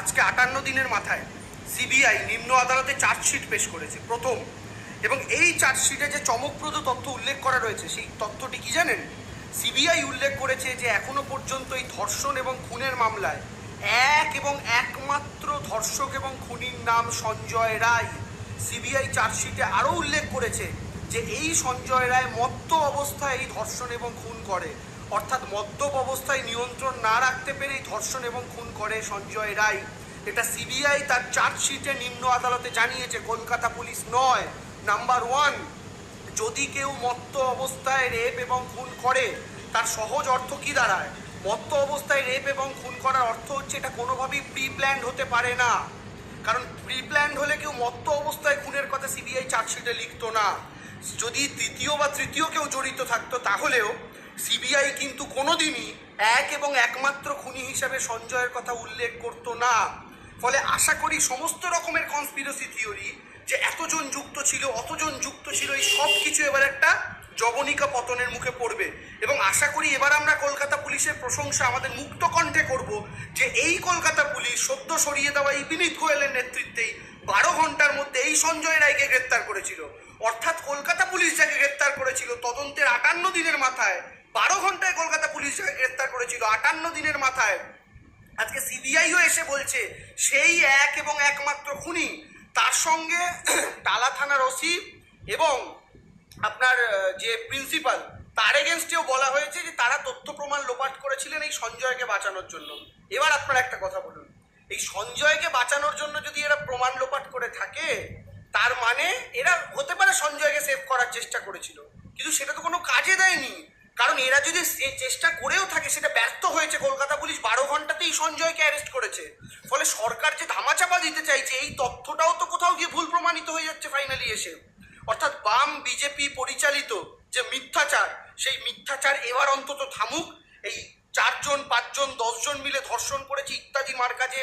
আজকে আটান্ন দিনের মাথায় সিবিআই নিম্ন আদালতে চার্জশিট পেশ করেছে, প্রথম। এবং এই চার্জশিটে যে চমকপ্রদ তথ্য উল্লেখ করা রয়েছে, সেই তথ্যটি কি জানেন? সিবিআই উল্লেখ করেছে যে এখনও পর্যন্ত এই ধর্ষণ এবং খুনের মামলায় এক এবং একমাত্র ধর্ষক এবং খুনির নাম সঞ্জয় রায়। সিবিআই চার্জশিটে আরও উল্লেখ করেছে যে এই সঞ্জয় রায় মত্ত অবস্থায় এই ধর্ষণ এবং খুন করে। অর্থাৎ মদ্যপ অবস্থায় নিয়ন্ত্রণ না রাখতে পেরেই ধর্ষণ এবং খুন করে সঞ্জয় রায়। এটা সিবিআই তার চার্জশিটে নিম্ন আদালতে জানিয়েছে, কলকাতা পুলিশ নয়, নাম্বার ওয়ান, যদি কেউ মত্ত অবস্থায় রেপ এবং খুন করে, তার সহজ অর্থ কি দাঁড়ায়? মত্ত অবস্থায় রেপ এবং খুন করার অর্থ হচ্ছে এটা কোনোভাবেই প্রি প্ল্যান্ড হতে পারে না। কারণ প্রি প্ল্যান্ড হলে কেউ মত্ত অবস্থায় খুনের কথা সিবিআই চার্জশিটে লিখতো না। যদি তৃতীয় বা তৃতীয় কেউ জড়িত থাকতো, তাহলেও সিবিআই কিন্তু কোনোদিনই এক এবং একমাত্র খুনি হিসাবে সঞ্জয়ের কথা উল্লেখ করতো না। ফলে আশা করি সমস্ত রকমের কনস্পিরেসি থিওরি যে এতজন যুক্ত ছিল, অতজন যুক্ত ছিল, এই সব কিছু এবার একটা জবনিকা পতনের মুখে পড়বে। এবং আশা করি এবার আমরা কলকাতা পুলিশের প্রশংসা আমাদের মুক্ত কণ্ঠে করব যে এই কলকাতা পুলিশ সদ্য সরিয়ে দেওয়া এই বিনীত গোয়েলের নেতৃত্বেই বারো ঘণ্টার মধ্যে এই সঞ্জয় রায়কে গ্রেপ্তার করেছিল। অর্থাৎ কলকাতা পুলিশ যাকে গ্রেপ্তার করেছিল, তদন্তের আটান্ন দিনের মাথায় বারো ঘন্টায় কলকাতা পুলিশ গ্রেফতার করেছিল, আটান্ন দিনের মাথায়। আজকে সিবিআইও এসে বলছে, সেই এক এবং একমাত্র খুনি, তার সঙ্গে টালা থানার ওসি এবং আপনার যে প্রিন্সিপাল, তার এগেনস্টেও বলা হয়েছে যে তারা তথ্য প্রমাণ লোপাট করেছিলেন এই সঞ্জয়কে বাঁচানোর জন্য। এবার আপনার একটা কথা বলুন, এই সঞ্জয়কে বাঁচানোর জন্য যদি এরা প্রমাণ লোপাট করে থাকে, তার মানে এরা হতে পারে সঞ্জয়কে সেভ করার চেষ্টা করেছিল, কিন্তু সেটা তো কোনো কাজে দেয়নি। কারণ এরা যদি চেষ্টা করেও থাকে, সেটা ব্যর্থ হয়েছে, কলকাতা পুলিশ বারো ঘন্টাতেই সঞ্জয়কে অ্যারেস্ট করেছে। ফলে সরকার যে ধামাচাপা দিতে চাইছে, এই তথ্যটাও তো কোথাও গিয়ে ভুল প্রমাণিত হয়ে যাচ্ছে ফাইনালি এসে। অর্থাৎ বাম বিজেপি পরিচালিত যে মিথ্যাচার, সেই মিথ্যাচার এবার অন্তত থামুক। এই চারজন, পাঁচজন, দশজন মিলে ধর্ষণ করেছে ইত্যাদি মার্কা যে